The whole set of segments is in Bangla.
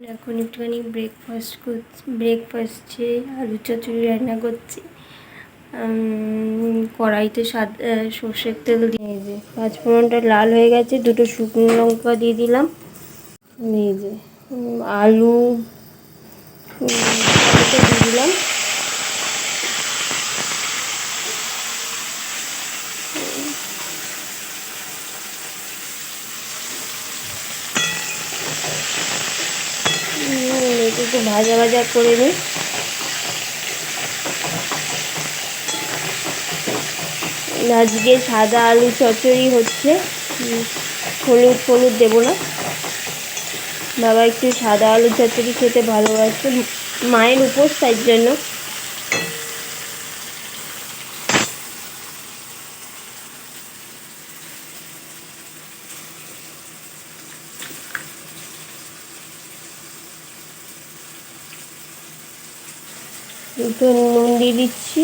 এখন একটুখানি ব্রেকফাস্ট করছি ব্রেকফাস্টে আলু চচ্চড়ি রান্না করছি। কড়াইতে সাদ সর্ষের তেল দিয়ে যে পাঁচ ফোড়নটা লাল হয়ে গেছে, দুটো শুকনো লঙ্কা দিয়ে দিলাম। এই যে আলু দিয়ে দিলাম উম, এটা একটু ভাজা ভাজা করে নিই। আজকে সাদা আলু চচড়ি হচ্ছে। হলুদ হলুদ দেবো না। বাবা একটু সাদা আলু চচড়ি খেতে ভালোবাসে। মায়ের উপোস, তাই জন্য। একটু নুন দিয়ে দিচ্ছি।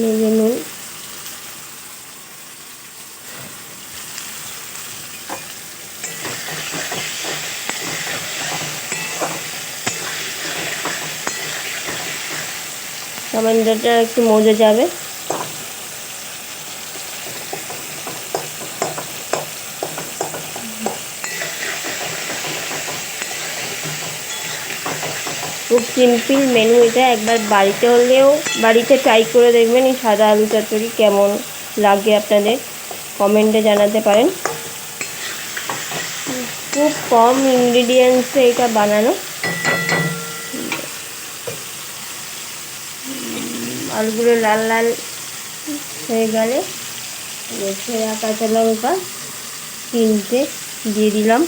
নেবে নুন। একটু মজে যাবে। খুব সিম্পল মেনু এটা, একবার বাড়িতে হলেও বাড়িতে ট্রাই করে দেখবেন এই সাদা আলু চচ্চড়ি কেমন লাগে আপনাদের। কমেন্টে জানাতে পারেন। খুব কম ইনগ্রিডিয়েন্টসে এটা বানানো। আলুগুলো লাল লাল হয়ে গেলে কাঁচা লঙ্কা তিনটে দিয়ে দিলাম।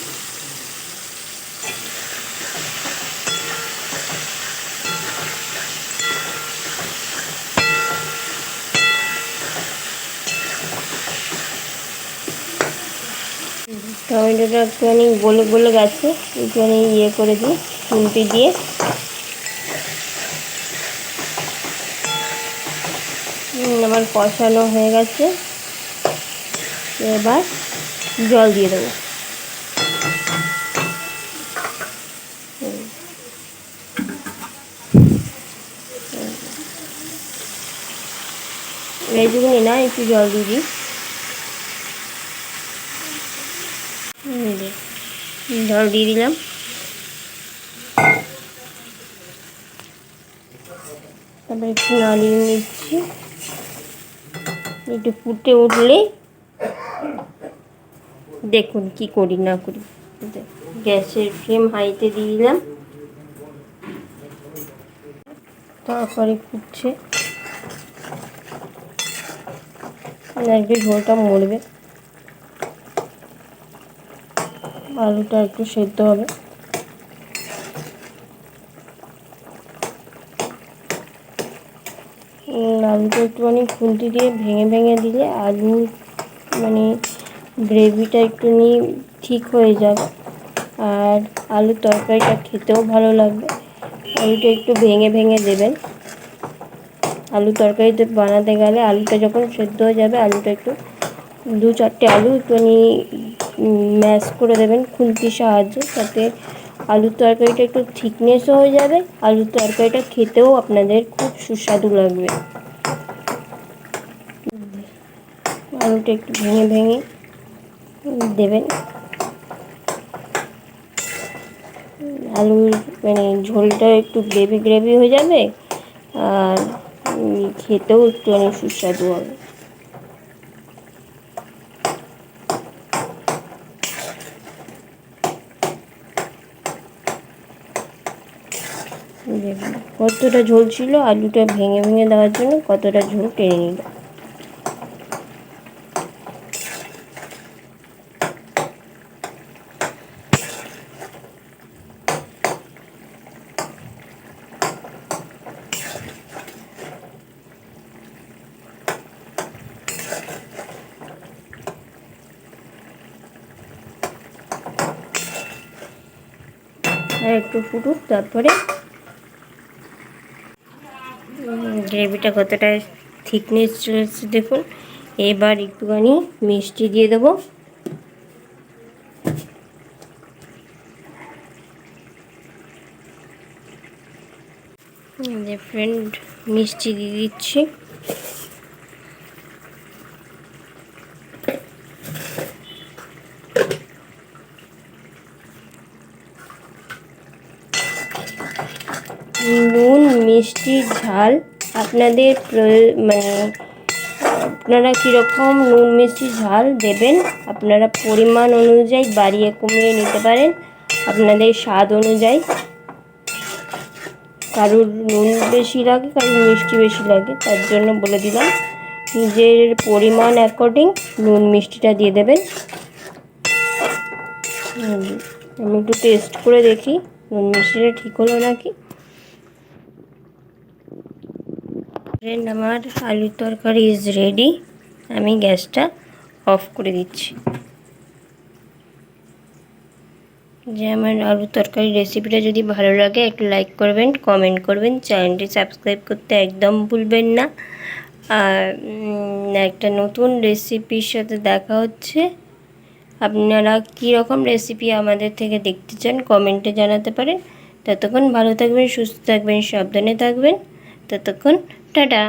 টমেটোটা একটুখানি গলে গলে গেছে, একটুখানি ইয়ে করে দিই খুন্তি দিয়ে। আমার কষানো হয়ে গেছে। এবার জল দিয়ে দেবো। এইটুকুনি না, একটু জল দিয়ে দিই হুম, দে। জল দিয়ে দিলাম। তারপরে একটু নাড়িয়ে নিচ্ছি। একটু ফুটে উঠলে দেখুন কি করি না করি। গ্যাসের ফ্লেম হাইতে দিয়ে দিলাম। তারপরে ফুটছে। একটু ঝোলটা মরবে। আলুটা একটু সেদ্ধ হবে। আলুটা একটুখানি খুন্তি দিয়ে ভেঙে ভেঙে দিলে আলু মানে গ্রেভিটা একটু নিয়ে ঠিক হয়ে যাবে। আর আলুর তরকারিটা খেতেও ভালো লাগবে। আলুটা একটু ভেঙে ভেঙে দেবেন। আলু তরকারিতে বানাতে গেলে আলুটা যখন সেদ্ধ হয়ে যাবে, আলুটা একটু দু চারটে আলু একটুখানি ম্যাশ করে দেবেন খুন্তির সাহায্যে, তাতে আলুর তরকারিটা একটু থিকনেসও হয়ে যাবে। আলুর তরকারিটা খেতেও আপনাদের খুব সুস্বাদু লাগবে। আলুটা একটু ভেঙে ভেঙে দেবেন। আলুর মানে ঝোলটা একটু গ্রেভি গ্রেভি হয়ে যাবে, আর খেতেও একটু অনেক সুস্বাদু হবে দেখুন কতটা ঝোল ছিল, আলুটা ভেঙে ভেঙে দেওয়ার জন্য কতটা ঝোল টেনে নিল। একটু ফুটুক, তারপরে গ্রেভিটা কতটা থিকনেস চলে এসেছে দেখুন। এবার একটুখানি মিষ্টি দিয়ে দেবো। যে ফ্রেন্ড মিষ্টি দিয়ে দিচ্ছি। নুন, মিষ্টি, ঝাল। আপনাদের মানে আপনারা কীরকম নুন, মিষ্টি, ঝাল দেবেন, আপনারা পরিমাণ অনুযায়ী বাড়িয়ে কমিয়ে নিতে পারেন, আপনাদের স্বাদ অনুযায়ী। কারুর নুন বেশি লাগে, কারুর মিষ্টি বেশি লাগে, তার জন্য বলে দিলাম, নিজের পরিমাণ অ্যাকর্ডিং নুন, মিষ্টিটা দিয়ে দেবেন। আমি একটু টেস্ট করে দেখি, নুন, মিষ্টিটা ঠিক হলো নাকি। ফ্রেন্ড আমার আলুর তরকারি ইজ রেডি আমি গ্যাসটা অফ করে দিচ্ছি। যে আমার আলু তরকারি রেসিপিটা যদি ভালো লাগে, একটু লাইক করবেন কমেন্ট করবেন। চ্যানেলটি সাবস্ক্রাইব করতে একদম ভুলবেন না। আর একটা নতুন রেসিপির সাথে দেখা হচ্ছে। আপনারা রকম রেসিপি আমাদের থেকে দেখতে চান কমেন্টে জানাতে পারেন। ততক্ষণ ভালো থাকবেন, সুস্থ থাকবেন, সাবধানে থাকবেন। ততক্ষণ টাটা